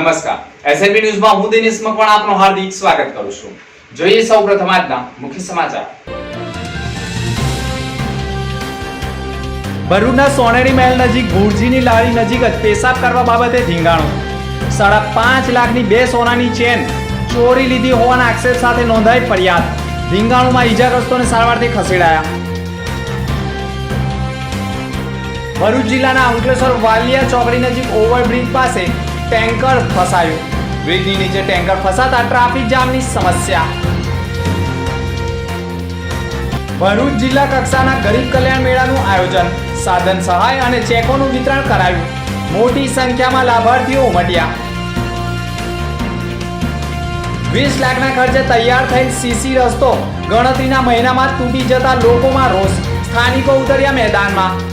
નમસ્કાર. એસએનબી ન્યૂઝમાં હું દિનેશ મકવાણા આપનું હાર્દિક સ્વાગત કરું છું. જોઈએ સૌપ્રથમ આજના મુખ્ય સમાચાર. ભરૂચના સોનેરી મહેલ નજીક ભુરજીની લારી નજીક જ પેશાબ કરવા બાબતે ધીંગાણું. સાડા પાંચ લાખની બે સોનાની ચેન ચોરી લીધી હોવાના આક્ષેપ સાથે નોંધાઈ ફરિયાદ. ધીંગાણુમાં ઈજાગ્રસ્તોને સારવારથી ખસેડાયા. ભરૂચ જિલ્લાના અંકલેશ્વર વાલિયા ચોકડી નજીક ઓવરબ્રિજ પાસે ટેન્કર ફસાયું. બ્રિજની નીચે ટેન્કર ફસાતા ટ્રાફિક જામની સમસ્યા. ભરૂચ જિલ્લા કક્ષાના ગરીબ કલ્યાણ મેળાનું આયોજન. સાધન સહાય અને ચેકોનું વિતરણ કરાયું. મોટી સંખ્યામાં લાભાર્થીઓ ઉમટ્યા. વીસ લાખના ખર્ચે તૈયાર થયેલ સીસી રસ્તો ગણતરીના મહિનામાં તૂટી જતા લોકોમાં રોષ. સ્થાનિકો ઉતર્યા મેદાનમાં.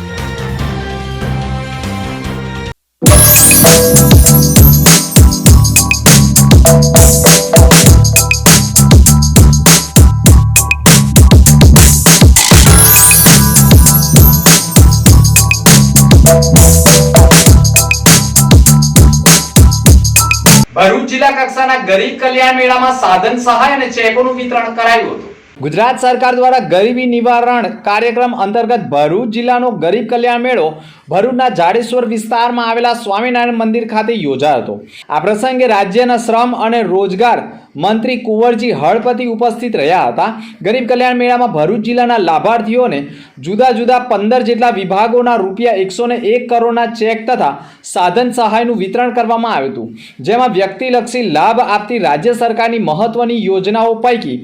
ભરૂચ જિલ્લા કક્ષાના ગરીબ કલ્યાણ મેળામાં સાધન સહાય અને ચેકોનું વિતરણ કરાયું ગુજરાત સરકાર દ્વારા ગરીબી નિવારણ કાર્યક્રમ અંતર્ગત ભરૂચ જિલ્લાનો ગરીબ કલ્યાણ મેળો ભરૂચના જાડેશ્વર વિસ્તારમાં આવેલા સ્વામિનારાયણ મંદિર ખાતે યોજાયો હતો. આ પ્રસંગે રાજ્યના શ્રમ અને રોજગાર મંત્રી કુંવરજી હળપતિ ઉપસ્થિત રહ્યા હતા. ગરીબ કલ્યાણ મેળામાં ભરૂચ જિલ્લાના લાભાર્થીઓને જુદા જુદા પંદર જેટલા વિભાગોના રૂપિયા એકસો એક કરોડના ચેક તથા સાધન સહાયનું વિતરણ કરવામાં આવ્યું હતું. જેમાં વ્યક્તિલક્ષી લાભ આપતી રાજ્ય સરકારની મહત્વની યોજનાઓ પૈકી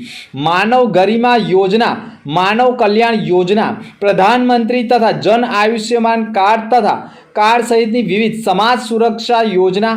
માનવ ગરિમા યોજના, માનવ કલ્યાણ યોજના, પ્રધાનમંત્રી તથા જન આયુષ્યમાન કાર્ડ તથા કાર્ડ સહિતની વિવિધ સમાજ સુરક્ષા યોજના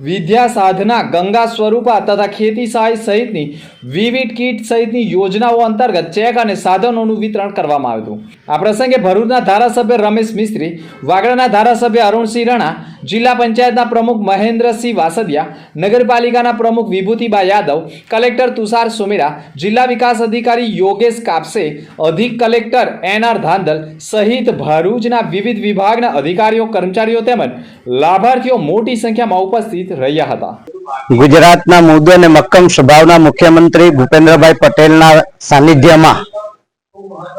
વિદ્યા સાધના, ગંગા સ્વરૂપા તથા ખેતી સહાય સહિતની વિવિધ કીટ સહિતની યોજનાઓ અંતર્ગત ચેક અને સાધનોનું વિતરણ કરવામાં આવ્યું હતું. આ પ્રસંગે ભરૂચના ધારાસભ્ય રમેશ મિસ્ત્રી, વાગડાના ધારાસભ્ય અરુણસિંહ રણા, જિલ્લા પંચાયતના પ્રમુખ મહેન્દ્રસિંહ વાસદિયા, નગરપાલિકાના પ્રમુખ વિભૂતિબા યાદવ, કલેક્ટર તુષાર સુમેરા, જિલ્લા વિકાસ અધિકારી યોગેશ કાપસે, અધિક કલેક્ટર એન આર ધાંધલ સહિત ભરૂચના વિવિધ વિભાગના અધિકારીઓ, કર્મચારીઓ તેમજ લાભાર્થીઓ મોટી સંખ્યામાં ઉપસ્થિત રહ્યા હતા. ગુજરાતના મુદ્દે અને મક્કમ સ્વભાવના મુખ્યમંત્રી ભૂપેન્દ્રભાઈ પટેલના સાનિધ્યમાં.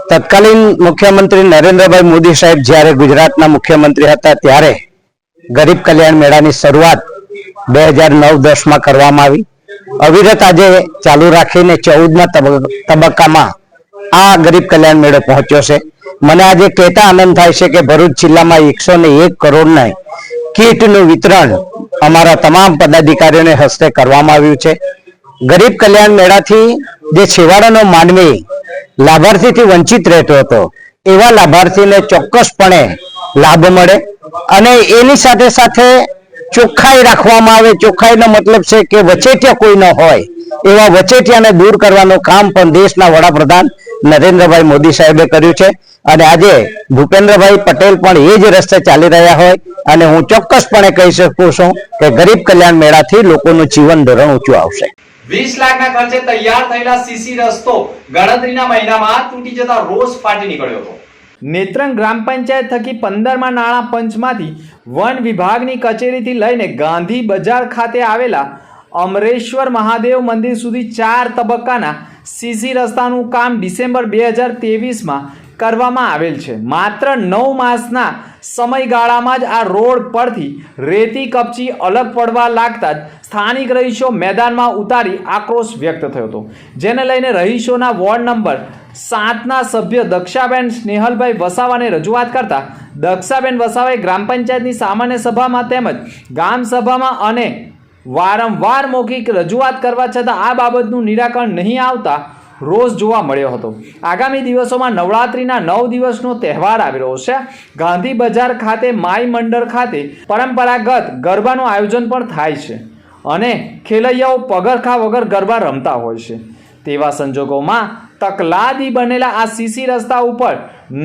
તત્કાલીન મુખ્યમંત્રી નરેન્દ્રભાઈ મોદી સાહેબ જ્યારે ગુજરાતના મુખ્યમંત્રી હતા ત્યારે ગરીબ કલ્યાણ મેળાની શરૂઆત બે હજાર નવ દસમાં કરવામાં આવી. અવિરત આજે ચાલુ રાખીને ચૌદમા તબક્કામાં આ ગરીબ કલ્યાણ મેળો પહોંચ્યો છે. મને આજે કહેતા આનંદ થાય છે કે ભરૂચ જિલ્લામાં એકસો ને એક કરોડના કીટનું વિતરણ અમારા તમામ પદાધિકારીઓને હસ્તે કરવામાં આવ્યું છે. ગરીબ કલ્યાણ મેળાથી જે છેવાડાનો માનવી લાભાર્થીથી વંચિત રહેતો હતો, એવા લાભાર્થીને ચોક્કસપણે લાભ મળે અને એની સાથે સાથે ચોખ્ખાઈ રાખવામાં આવે. ચોખ્ખાઈનો મતલબ છે કે વચેટિયા કોઈ ન હોય, એવા વચેટિયાને દૂર કરવાનું કામ પણ દેશના વડાપ્રધાન નરેન્દ્રભાઈ મોદી સાહેબે કર્યું છે. અને આજે ભૂપેન્દ્રભાઈ પટેલ પણ એ જ રસ્તે ચાલી રહ્યા હોય. અને હું ચોક્કસપણે કહી શકું છું કે ગરીબ કલ્યાણ મેળાથી લોકોનું જીવન ધોરણ ઊંચું આવશે. વીસ લાખના ખર્ચે તૈયાર થયેલા સીસી રસ્તો ગણતરીના મહિનામાં તૂટી જતા રોષ ફાટી નીકળ્યો હતો. નેત્રંગ ગ્રામ પંચાયત થકી પંદરમાં નાણાં પંચમાંથી વન વિભાગની કચેરીથી લઈને ગાંધી બજાર ખાતે આવેલા અમરેશ્વર મહાદેવ મંદિર સુધી ચાર તબક્કાના સીસી રસ્તાનું કામ ડિસેમ્બર બે હજાર તેવીસમાં કરવામાં આવેલ છે. માત્ર નવ માસના સમયગાળામાં જ આ રોડ પરથી રેતી કપચી અલગ પડવા લાગતા જ સ્થાનિક રહીશો મેદાનમાં ઉતારી આક્રોશ વ્યક્ત થયો હતો. જેને લઈને રહીશોના વોર્ડ નંબર સાતના સભ્ય દક્ષાબેન સ્નેહલભાઈ વસાવાને રજૂઆત કરતા દક્ષાબેન વસાવાએ ગ્રામ પંચાયતની સામાન્ય સભામાં તેમજ ગામ સભામાં અને વારંવાર મૌખિક રજૂઆત કરવા છતાં આ બાબતનું નિરાકરણ નહીં આવતા રોષ જોવા મળ્યો હતો. આગામી દિવસોમાં નવરાત્રિના નવ દિવસનો તહેવાર આવી રહ્યો છે. ગાંધી બજાર ખાતે, માઈ મંડળ ખાતે પરંપરાગત ગરબાનું આયોજન પણ થાય છે અને ખેલૈયાઓ પગરખા વગર ગરબા રમતા હોય છે. તેવા સંજોગોમાં તકલાદી બનેલા આ સીસી રસ્તા ઉપર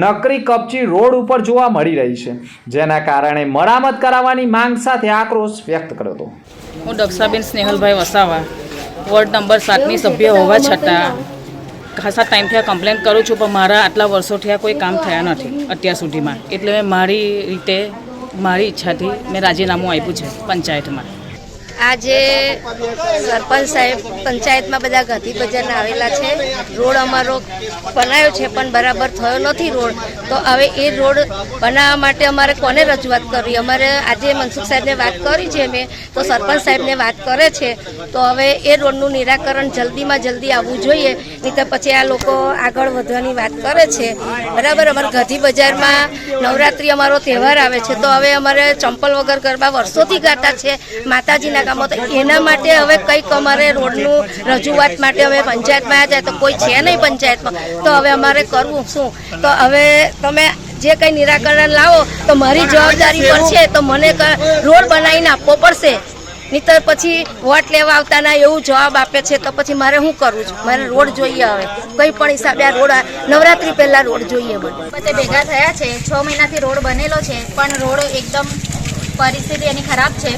નકરી કપચી રોડ ઉપર જોવા મળી રહી છે, જેના કારણે મરામત કરાવવાની માંગ સાથે આક્રોશ વ્યક્ત કર્યો હતો. હું દક્ષાબેન સ્નેહલભાઈ વસાવા. વોર્ડ નંબર સાતની સભ્ય હોવા છતાં ખાસા ટાઈમથી આ કમ્પ્લેન કરું છું, પણ મારા આટલા વર્ષોથી આ કોઈ કામ થયા નથી અત્યાર સુધીમાં. એટલે મેં મારી રીતે, મારી ઈચ્છાથી મેં રાજીનામું આપ્યું છે પંચાયતમાં. આજે સરપંચ સાહેબ પંચાયતમાં બધા ગાંધી બજાર આવેલા છે. રોડ અમારો બનાવ્યો છે, પણ બરાબર થયો નથી રોડ. તો હવે એ રોડ બનાવવા માટે અમારે કોને રજૂઆત કરવી? અમારે આજે મનસુખ સાહેબને વાત કરી છે મેં, તો સરપંચ સાહેબને વાત કરે છે. તો હવે એ રોડનું નિરાકરણ જલ્દીમાં જલ્દી આવવું જોઈએ નહીં તો પછી આ લોકો આગળ વધવાની વાત કરે છે. બરાબર, અમારે ગાંધી બજારમાં નવરાત્રિ અમારો તહેવાર આવે છે. તો હવે અમારે ચંપલ વગર ગરબા વર્ષોથી ગાતા છે. માતાજીના કામો તો એના માટે હવે કંઈક અમારે રોડનું રજૂઆત માટે અમે પંચાયતમાં આવ્યા છે, તો કોઈ છે નહીં પંચાયતમાં. તો હવે અમારે કરવું શું? તો હવે તમે જે કંઈ નિરાકરણ લાવો, તો મારી જવાબદારી પર છે, તો મને રોડ બનાવીને આપવો પડશે. નહીતર પછી વોટ લેવા આવતા ના એવું જવાબ આપે છે, તો પછી મારે શું કરવું છું? મારે રોડ જોઈએ હવે. કંઈ પણ હિસાબે આ રોડ નવરાત્રી પહેલાં રોડ જોઈએ બધે ભેગા થયા છે, છ મહિનાથી રોડ બનેલો છે, પણ રોડ એકદમ પરિસ્થિતિ એની ખરાબ છે.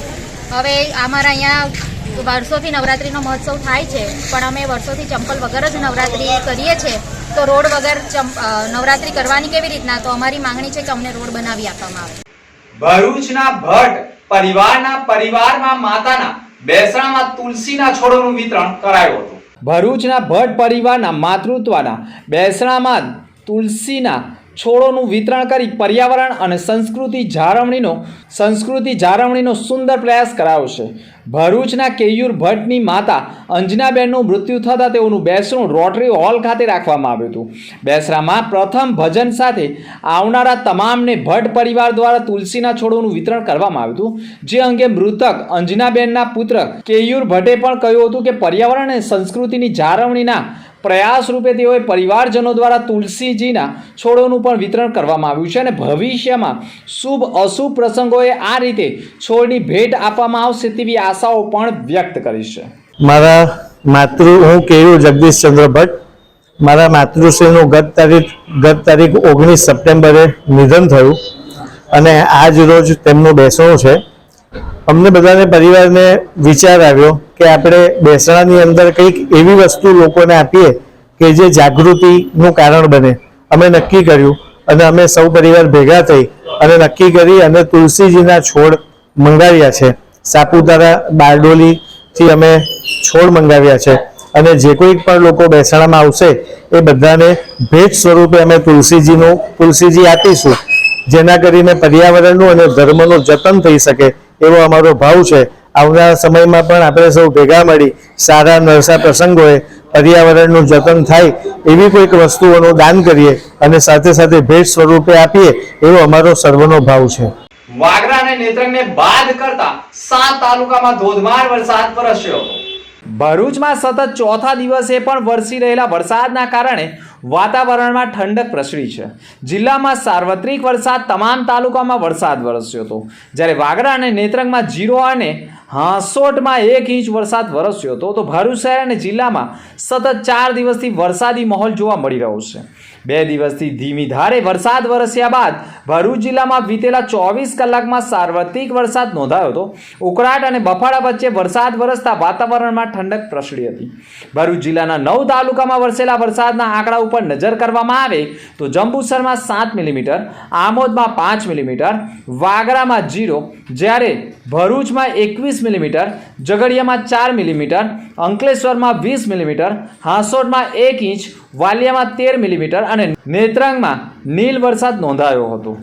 હવે અમારા અહીંયા વર્ષોથી નવરાત્રિનો મહોત્સવ થાય છે પણ અમે વર્ષોથી ચંપલ વગર જ નવરાત્રિ કરીએ છીએ તો રોડ વગર નવરાત્રિ કરવાની કેવી રીતના? તો અમારી માંગણી છે કે અમને રોડ બનાવી આપવામાં આવે. ભરૂચના ભટ્ટ પરિવારના પરિવારમાં માતાના બેસણામાં તુલસીના છોડોનું વિતરણ કરાયું હતું. ભરૂચના ભટ્ટ પરિવારના માતૃત્વના બેસણામાં તુલસીના છોડોનું વિતરણ કરી પર્યાવરણ અને સંસ્કૃતિ જાળવણીનો સંસ્કૃતિ જાળવણીનો સુંદર પ્રયાસ કરાવશે. ભરૂચના કેયુર ભટ્ટની માતા અંજનાબેનનું મૃત્યુ થતાં તેઓનું બેસણું રોટરી હોલ ખાતે રાખવામાં આવ્યું હતું. બેસરામાં પ્રથમ ભજન સાથે આવનારા તમામને ભટ્ટ પરિવાર દ્વારા તુલસીના છોડોનું વિતરણ કરવામાં આવ્યું હતું. જે અંગે મૃતક અંજનાબેનના પુત્ર કેયુર ભટ્ટે પણ કહ્યું હતું કે પર્યાવરણ અને સંસ્કૃતિની જાળવણીના પ્રયાસ રૂપે તેઓએ પરિવારજનો દ્વારા તુલસીજીના છોડોનું પણ વિતરણ કરવામાં આવ્યું છે અને ભવિષ્યમાં શુભ અશુભ પ્રસંગોએ આ રીતે છોડની ભેટ આપવામાં આવશે તેવી આશાઓ પણ વ્યક્ત કરી છે. મારા માતૃ, હું કેયુ જગદીશચંદ્ર ભટ્ટ? મારા માતૃશ્રીનું ગત તારીખ ગત તારીખ ઓગણીસ સપ્ટેમ્બરે નિધન થયું અને આજ રોજ તેમનું બેસણું છે. અમને બધાને પરિવારને વિચાર આવ્યો કે આપણે બેસણાની અંદર કંઈક એવી વસ્તુ લોકોને આપીએ કે જે જાગૃતિનું કારણ બને. અમે નક્કી કર્યું અને અમે સૌ પરિવાર ભેગા થઈ અને નક્કી કરી અને તુલસીજીના છોડ મંગાવ્યા છે. સાપુતારા બારડોલીથી અમે છોડ મંગાવ્યા છે. અને જે કોઈ પણ લોકો બેસણામાં આવશે એ બધાને ભેટ સ્વરૂપે અમે તુલસીજીનું, તુલસીજી આપીશું. જેના કરીને પર્યાવરણનું અને ધર્મનું જતન થઈ શકે. એવો અમારો ભાવ છે. આવનારા સમયમાં પણ આપણે સૌ ભેગા મળી સારા નરસા પ્રસંગોએ પર્યાવરણનું જતન થાય એવી કોઈક વસ્તુઓનું દાન કરીએ અને સાથે સાથે ભેટ સ્વરૂપે આપીએ એવો અમારો સર્વનો ભાવ છે. વાગરા અને નેત્રંગને બાદ કરતા સાત તાલુકામાં ધોધમાર વરસાદ વરસ્યો. હતો ભરૂચમાં સતત ચોથા દિવસે પણ વરસી રહેલા વરસાદના કારણે વાતાવરણમાં ઠંડક પ્રસરી છે. જિલ્લામાં સાર્વત્રિક વરસાદ તમામ તાલુકામાં વરસાદ વરસ્યો હતો. જ્યારે વાગરા અને નેત્રંગમાં જીરો અને હાંસોટમાં એક ઇંચ વરસાદ વરસ્યો હતો. તો ભરૂચ શહેર અને જિલ્લામાં સતત ચાર દિવસથી વરસાદી માહોલ જોવા મળી રહ્યો છે. બે દિવસથી ધીમી ધારે વરસાદ વરસ્યા બાદ ભરૂચ જિલ્લામાં વીતેલા ચોવીસ કલાકમાં સાર્વત્રિક વરસાદ નોંધાયો હતો. ઉકળાટ અને બફાળા વચ્ચે વરસાદ વરસતા વાતાવરણમાં ઠંડક પ્રસરી હતી. ભરૂચ જિલ્લાના નવ તાલુકામાં વરસેલા વરસાદના આંકડા ઉપર નજર કરવામાં આવે તો જંબુસરમાં સાત મિલીમીટર, આમોદમાં પાંચ મિલીમીટર, વાગરામાં જીરો, જ્યારે ભરૂચમાં એકવીસ મિલીમીટર, ઝઘડિયામાં ચાર મિલીમીટર, અંકલેશ્વરમાં વીસ મિલીમીટર હાંસોડમાં એક ઇંચ, વાલિયામાં તેર મિલીમીટર અને નેત્રાંગમાં નીલ વરસાદ નોંધાયો હતો.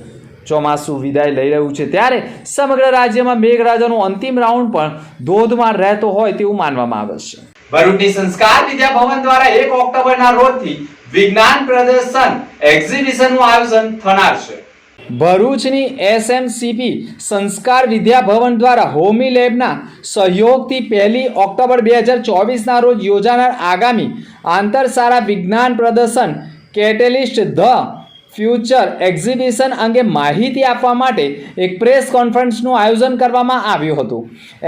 ચોમાસું વિદાય લઈ રહ્યું છે ત્યારે સમગ્ર રાજ્યમાં મેઘરાજાનો અંતિમ રાઉન્ડ પણ ધોધમાર રહેતો હોય તેવું માનવામાં આવે છે. ભરૂચની સંસ્કાર વિદ્યા ભવન દ્વારા એક ઓક્ટોબરના રોજથી વિજ્ઞાન પ્રદર્શન એક્ઝિબિશનનું આયોજન થનાર છે. ભરૂચની એસએમસીપી સંસ્કાર વિદ્યા ભવન દ્વારા હોમી લેબના સહયોગથી પહેલી ઓક્ટોબર બે હજાર ચોવીસના રોજ યોજાનાર આગામી આંતરશાળા વિજ્ઞાન પ્રદર્શન કેટેલિસ્ટ ધ ફ્યુચર એક્ઝિબિશન અંગે માહિતી આપવા માટે એક પ્રેસ કોન્ફરન્સનું આયોજન કરવામાં આવ્યું હતું.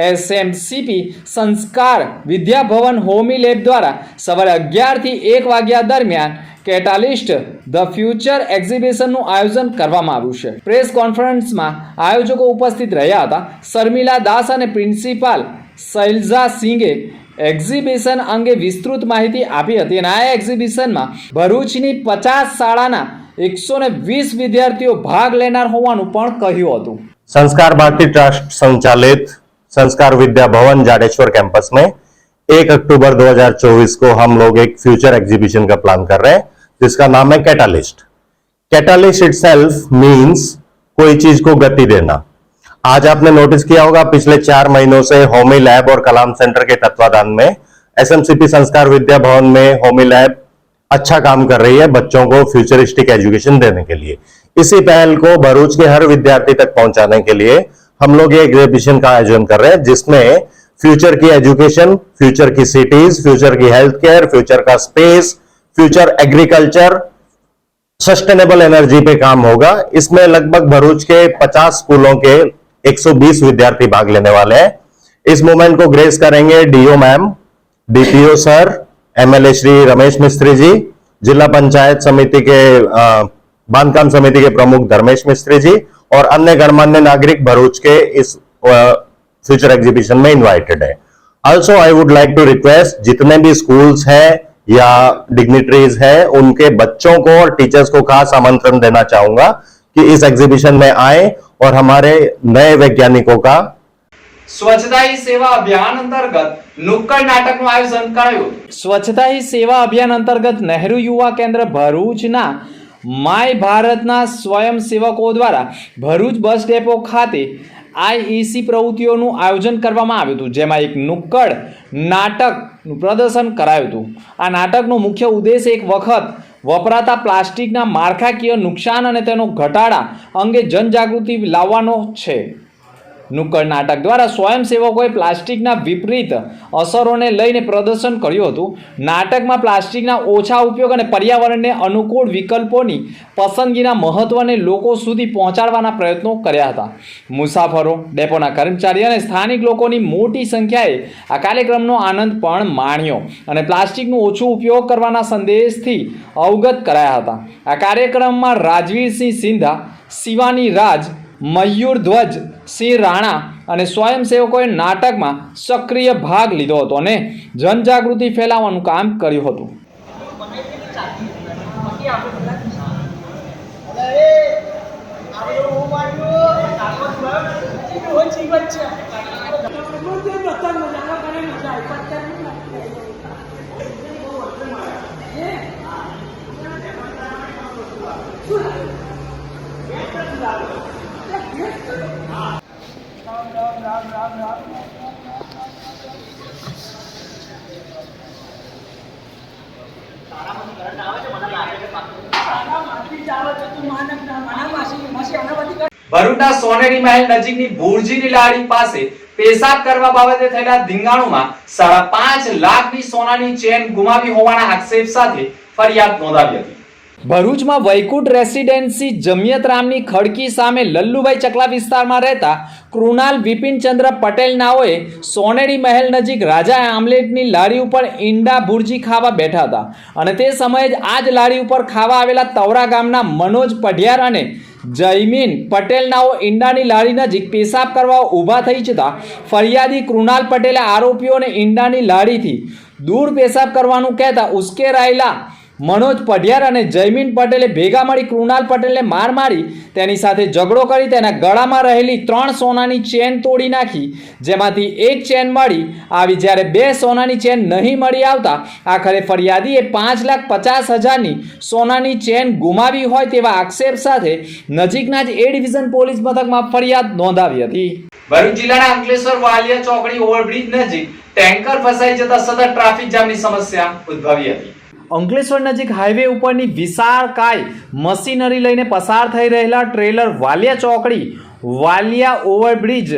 એસએમસીપી સંસ્કાર વિદ્યાભવન હોમી લેબ દ્વારા સવારે અગિયારથી એક વાગ્યા દરમિયાન કેટાલિસ્ટ ધ ફ્યુચર એક્ઝિબિશનનું આયોજન કરવામાં આવ્યું છે. પ્રેસ કોન્ફરન્સમાં આયોજકો ઉપસ્થિત રહ્યા હતા. શર્મિલા દાસ અને પ્રિન્સિપાલ શૈલજા સિંઘે એક્ઝિબિશન અંગે વિસ્તૃત માહિતી આપી હતી અને આ એક્ઝિબિશનમાં ભરૂચની પચાસ શાળાના એકસો ને વીસ વિદ્યાર્થીઓ ભાગ લેનાર હોવાનું પણ કહ્યું હતું સંસ્કાર ભારતી ટ્રસ્ટ સંચાલિત संस्कार विद्या भवन जाडेश्वर कैंपस में एक अक्टूबर 2024 को हम लोग एक फ्यूचर एग्जीबिशन का प्लान कर रहे हैं जिसका नाम है कैटालिस्ट कैटालिस्ट इटसेल्फ मींस कोई चीज को गति देना आज आपने नोटिस किया होगा, पिछले चार महीनों से होमी लैब और कलाम सेंटर के तत्वाधान में एसएमसीपी संस्कार विद्या भवन में होमी लैब अच्छा काम कर रही है बच्चों को फ्यूचरिस्टिक एजुकेशन देने के लिए। इसी पहल को भरूच के हर विद्यार्थी तक पहुँचाने के लिए हम लोग ये एग्जीबिशन का आयोजन कर रहे हैं, जिसमें फ्यूचर की एजुकेशन फ्यूचर की सिटीज़ फ्यूचर की हेल्थ केयर फ्यूचर का space future agriculture sustainable energy पे काम होगा। इसमें लगभग भरूच के 50 स्कूलों के 120 विद्यार्थी भाग लेने वाले हैं। इस मूवमेंट को ग्रेस करेंगे DO ma'am, DPO sir, MLA Shri Ramesh Mistry ji, जिला पंचायत समिति के बांधकाम समिति के प्रमुख धर्मेश मिस्त्री जी और अन्य गणमान्य नागरिक भरूच के इस फ्यूचर एग्जीबिशन में इनवाइटेड है। Also I would like to request जितने भी स्कूल्स हैं या डिग्निटरीज है, उनके बच्चों को और टीचर्स को खास आमंत्रण देना चाहूँगा। कि इस एग्जीबिशन में आए और हमारे नए वैज्ञानिकों का સ્વચ્છતા હી સેવા અભિયાન અંતર્ગત નુક્કડ નાટકનું આયોજન કરાયું સ્વચ્છતા હી સેવા અભિયાન અંતર્ગત નહેરુ યુવા કેન્દ્ર ભરૂચના માય ભારતના સ્વયંસેવકો દ્વારા ભરૂચ બસ ડેપો ખાતે આઈઈસી પ્રવૃત્તિઓનું આયોજન કરવામાં આવ્યું હતું જેમાં એક નુક્કડ નાટકનું પ્રદર્શન કરાયું હતું આ નાટકનો મુખ્ય ઉદ્દેશ એક વખત વપરાતા પ્લાસ્ટિકના માળખાકીય નુકસાન અને તેનો ઘટાડા અંગે જનજાગૃતિ લાવવાનો છે. નુક્કડ નાટક દ્વારા સ્વયંસેવકોએ પ્લાસ્ટિકના વિપરીત અસરોને લઈને પ્રદર્શન કર્યું હતું. નાટકમાં પ્લાસ્ટિકના ઓછા ઉપયોગ અને પર્યાવરણને અનુકૂળ વિકલ્પોની પસંદગીના મહત્ત્વને લોકો સુધી પહોંચાડવાના પ્રયત્નો કર્યા હતા. મુસાફરો, ડેપોના કર્મચારી અને સ્થાનિક લોકોની મોટી સંખ્યાએ આ કાર્યક્રમનો આનંદ પણ માણ્યો અને પ્લાસ્ટિકનો ઓછો ઉપયોગ કરવાના સંદેશથી અવગત કરાયા હતા. આ કાર્યક્રમમાં રાજવીરસિંહ સિંધા, શિવાની રાજ મયુર ધ્વજ, સિંહ રાણા અને સ્વયંસેવકોએ નાટકમાં સક્રિય ભાગ લીધો હતો અને જનજાગૃતિ ફેલાવવાનું કામ કર્યું હતું. ભરૂચના સોનેરી મહેલ નજીકની ભુરજીની લાડી પાસે પેશાબ કરવા બાબતે થયેલા ધીંગાણુમાં સાડા પાંચ લાખની સોનાની ચેન ગુમાવી હોવાના આક્ષેપ સાથે ફરિયાદ નોંધાવી હતી. ભરૂચમાં વૈકુંઠ રેસિડેન્સી જમિયતરામની ખડકી સામે લલ્લુભાઈ ચકલા વિસ્તારમાં રહેતા કૃણાલ વિપિનચંદ્ર પટેલ નાઓએ સોનેરી મહેલ નજીક રાજા આમલેટની લારી ઉપર ઈંડા ભુરજી ખાવા બેઠા હતા. અને તે સમયે જ આ જ લારી ઉપર ખાવા આવેલા તવરા ગામના મનોજ પઢિયાર અને જયમીન પટેલ નાઓ ઈંડાની લારી નજીક પેશાબ કરવા ઊભા થઈ જતા ફરિયાદી કૃણાલ પટેલે આરોપીઓને ઈંડાની લારીથી દૂર પેશાબ કરવાનું કહેતા ઉશ્કેરાયેલા મનોજ પઢિયાર અને જયમીન પટેલે ભેગા મળી કૃણાલ પટેલને માર મારી, તેની સાથે ઝઘડો કરી તેના ગળામાં રહેલી ત્રણ સોનાની ચેન તોડી નાખી, જેમાંથી એક ચેન મળી, આવી જ્યારે બે સોનાની ચેન નહીં મળી આવતા, આખરે ફરિયાદીએ પાંચ લાખ પચાસ હજારની સોનાની ચેન ગુમાવી હોય તેવા આક્ષેપ સાથે નજીકના જ એ ડિવિઝન પોલીસ મથકમાં ફરિયાદ નોંધાવી હતી. ભરૂચ જિલ્લાના અંકલેશ્વર વાલિયા ચોકડી ઓવરબ્રિજ નજીક ટેન્કર ફસાઈ જતા સતત ટ્રાફિક જામની સમસ્યા ઉદ્ભવી હતી. અંકલેશ્વર નજીક હાઈવે ઉપરની વિશાળકાય મશીનરી લઈને પસાર થઈ રહેલા ટ્રેલર વાલિયા ચોકડી વાલિયા ઓવરબ્રિજ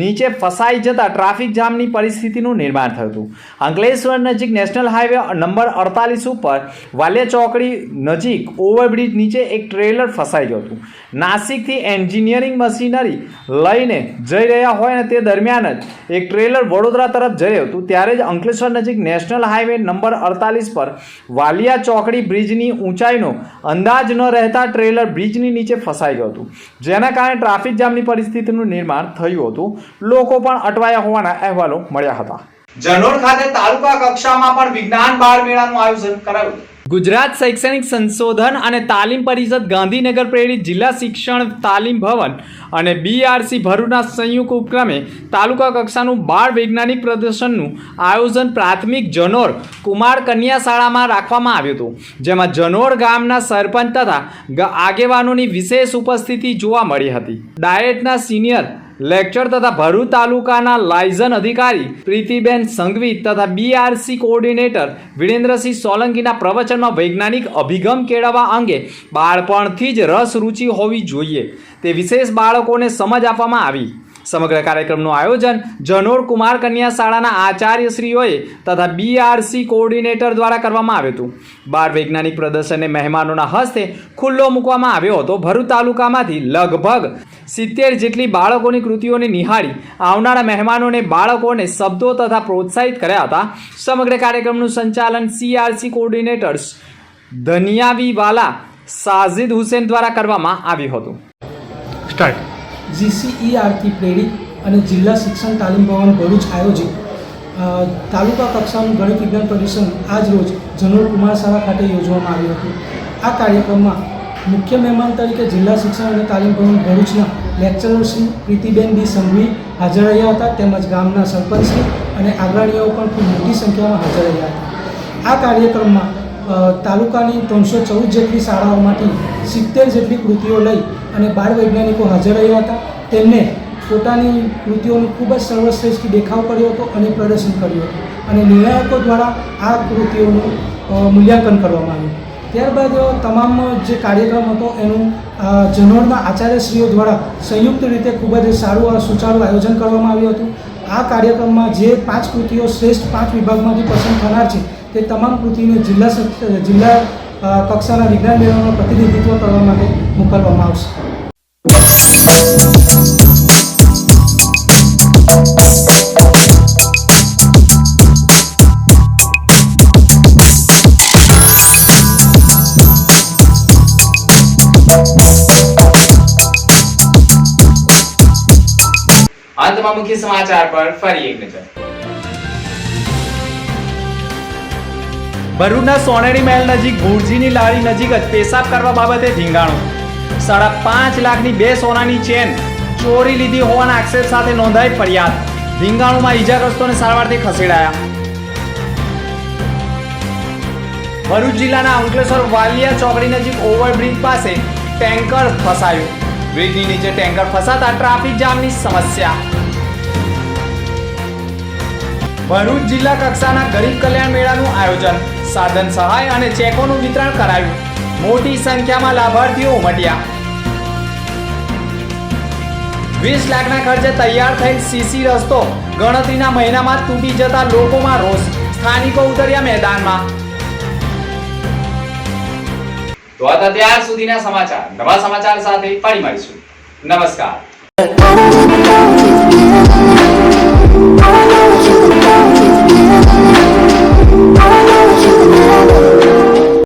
નીચે ફસાઈ જતા ટ્રાફિક જામની પરિસ્થિતિનું નિર્માણ થયું હતું. અંકલેશ્વર નજીક નેશનલ હાઈવે નંબર અડતાલીસ ઉપર વાલિયા ચોકડી નજીક ઓવરબ્રિજ નીચે એક ટ્રેલર ફસાઈ ગયું હતું. નાસિકથી એન્જિનિયરિંગ મશીનરી લઈને જઈ રહ્યા હોય અને તે દરમિયાન જ એક ટ્રેલર વડોદરા તરફ જઈ રહ્યું હતું. ત્યારે જ અંકલેશ્વર નજીક નેશનલ હાઈવે નંબર અડતાલીસ પર વાલિયા ચોકડી બ્રિજની ઊંચાઈનો અંદાજ ન રહેતા ટ્રેલર બ્રિજની નીચે ફસાઈ ગયું હતું. જેના કારણે ટ્રાફિક જામની પરિસ્થિતિનું નિર્માણ થયું હતું. લોકો પણ અટવાયા હોવાના અહેવાલો મળ્યા હતા. જનોર ખાતે તાલુકા કક્ષામાં પણ વિજ્ઞાન બાળ મેળાનું આયોજન કરાયું ગુજરાત શૈક્ષણિક સંશોધન અને તાલીમ પરિષદ ગાંધીનગર પ્રેરિત જિલ્લા શિક્ષણ તાલીમ ભવન અને બીઆરસી ભરૂચના સંયુક્ત ઉપક્રમે તાલુકા કક્ષાનું બાળ વૈજ્ઞાનિક પ્રદર્શનનું આયોજન પ્રાથમિક જનોર કુમાર કન્યા શાળામાં રાખવામાં આવ્યું હતું. જેમાં જનોર ગામના સરપંચ તથા આગેવાનોની વિશેષ ઉપસ્થિતિ જોવા મળી હતી. ડાયેટના સિનિયર લેક્ચર તથા ભરૂચ તાલુકાના લાયઝન અધિકારી પ્રીતિબેન સંઘવી તથા બીઆરસી કોઓર્ડિનેટર વિરેન્દ્રસિંહ સોલંકીના પ્રવચનમાં વૈજ્ઞાનિક અભિગમ કેળવવા અંગે બાળપણથી જ રસ રુચિ હોવી જોઈએ. તે વિશેષ બાળકોને સમજ આપવામાં આવી. સમગ્ર કાર્યક્રમનું આયોજન જનોર કુમાર કન્યા શાળાના આચાર્યશ્રીઓએ તથા બીઆરસી કોઓર્ડિનેટર દ્વારા કરવામાં આવ્યું હતું. બાળ વૈજ્ઞાનિક પ્રદર્શનને મહેમાનોના હસ્તે ખુલ્લો મૂકવામાં આવ્યો હતો. ભરૂચ તાલુકામાંથી લગભગ સિત્તેર જેટલી બાળકોની કૃતિઓને નિહાળી આવનારા મહેમાનોને બાળકોને શબ્દો તથા પ્રોત્સાહિત કર્યા હતા. સમગ્ર કાર્યક્રમનું સંચાલન સીઆરસી કોઓર્ડિનેટર્સ ધનિયાવીવાલા સાજિદ હુસેન દ્વારા કરવામાં આવ્યું હતું. સ્ટાર્ટ જીસીઈઆરથી પ્રેરિત અને જિલ્લા શિક્ષણ તાલીમ ભવન ભરૂચ આયોજિત તાલુકા કક્ષાનું ગણિત વિજ્ઞાન પ્રદર્શન આજ રોજ જનોર કુમાર શાળા ખાતે યોજવામાં આવ્યું હતું. આ કાર્યક્રમમાં મુખ્ય મહેમાન તરીકે જિલ્લા શિક્ષણ અને તાલીમ ભવન ભરૂચના લેક્ચરર શ્રી પ્રીતિબેન બી સંઘવી હાજર રહ્યા હતા, તેમજ ગામના સરપંચશ્રી અને આગ્રણીઓ પણ ખૂબ મોટી સંખ્યામાં હાજર રહ્યા હતા. આ કાર્યક્રમમાં તાલુકાની ત્રણસો ચૌદ જેટલી શાળાઓમાંથી સિત્તેર જેટલી કૃતિઓ લઈ અને બાળ વૈજ્ઞાનિકો હાજર રહ્યા હતા. તેમને પોતાની કૃતિઓનો ખૂબ જ સર્વશ્રેષ્ઠ દેખાવ કર્યો હતો અને પ્રદર્શન કર્યું હતું. અને નિર્ણાયકો દ્વારા આ કૃતિઓનું મૂલ્યાંકન કરવામાં આવ્યું. ત્યારબાદ તમામ જે કાર્યક્રમ હતો એનું અ, જનોરના આચાર્યશ્રીઓ દ્વારા સંયુક્ત રીતે ખૂબ જ સારું સુચારું આયોજન કરવામાં આવ્યું હતું. આ કાર્યક્રમમાં જે પાંચ કૃતિઓ શ્રેષ્ઠ પાંચ વિભાગમાંથી પસંદ થનાર છે તે તમામ કૃતિને જિલ્લા જિલ્લા કક્ષાના વિજ્ઞાન મેળાનું પ્રતિનિધિત્વ કરવા માટે મોકલવામાં આવશે. અંતમાં મુખ્ય સમાચાર પર ફરી એક નજર. ભરૂચના સોનેરી મહેલ નજીક ભુરજીની લારી નજીક જ પેશાબ કરવા બાબતે ધીંગાણું સાડા પાંચ લાખની બે સોનાની ચેન ચોરી લીધી હોવાના આક્ષેપ સાથે નોંધાઈ ફરિયાદ. ધીંગાણુમાં ઈજાગ્રસ્તોને સારવારથી ખસેડાયા. ભરૂચ જિલ્લાના અંકલેશ્વર વાલિયા ચોકડી નજીક ઓવરબ્રિજ પાસે ટેન્કર ફસાયું. બ્રિજની નીચે ટેન્કર ફસાતા ટ્રાફિક જામની સમસ્યા. ભરૂચ જિલ્લા કક્ષાના ગરીબ કલ્યાણ મેળાનું આયોજન. સાધન સહાય અને ચેકોનું વિતરણ કરાયું. મોટી સંખ્યામાં લાભાર્થીઓ ઉમટ્યા. વીસ લાખના ખર્ચે તૈયાર થયેલ સીસી રસ્તો ગણતરીના મહિનામાં તૂટી જતા લોકોમાં રોષ. સ્થાનિકો ઉતર્યા મેદાનમાં. તો આ ત્યાર સુધીના સમાચાર. નવા સમાચાર સાથે ફરી મળીશું. નમસ્કાર.